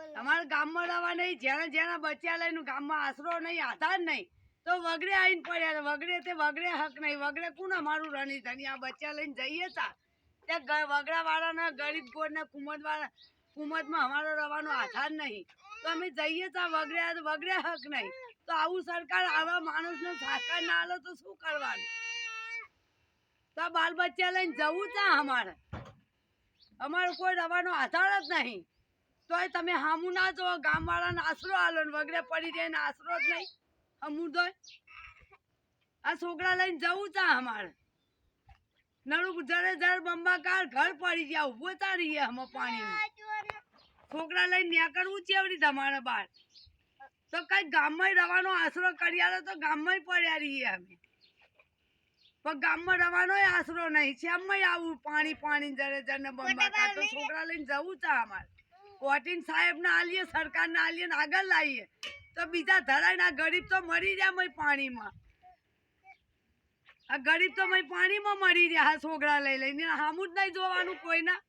અમારા ગામમાં રહેવા નહીં જેને જેના બચ્યા લઈને ગામમાં આશરો નહીં, આધાર નહીં, તો વગડે આવીને પડ્યા વગરે તે વગડે હક નહીં. વગડે કોણ અમારું રણી ધણી? આ બચ્ચા લઈને જઈએ તા. ત્યાં ગ- વાળાના ગરીબ ગોળના કુમત વાળા કુમતમાં અમારો રહેવાનો આધાર નહીં. તો અમે જઈએ તા વગરે વગડે હક નહીં. તો આવું સરકાર, આવા માણસને સાકાર ના આલો તો શું કરવાનું? તો બાલ બચ્ચા લઈને જવું તા અમારે. અમારો કોઈ રવાનો આધાર જ નહીં. તોય તમે હામું ના જો ગામવાળાને આશરો આલો ને વગડે પડી જાય ને આશરો જ નહીં. હમું તોય આ છોકરા લઈને જવું તા અમારે. નળું જરે જર બંબાકાર ઘર પડી ગયા ઊભો તા રહીએ અમે પાણી છોકરા લઈને નીકળવું ચેવડી તમારે બહાર તો કઈ ગામમાં રવાનો આશરો કરી આલો તો ગામમાં પડ્યા રહીએ અમે. પણ ગામમાં રવાનો આશરો નહીં. છે આવું પાણી પાણી જરે જર ને બંબાકાર. તો છોકરા લઈને જવું તા અમારે. વોટિંગ સાહેબ ને આલીએ સરકાર ને આલીએ ને આગળ લાવીએ. તો બીજા ધરાય ના ગરીબ તો મરી રહ્યા મય પાણીમાં. આ ગરીબ તો મય પાણીમાં મરી રહ્યા, આ છોકરા લઈ લઈને. સામું જ નહીં જોવાનું કોઈના.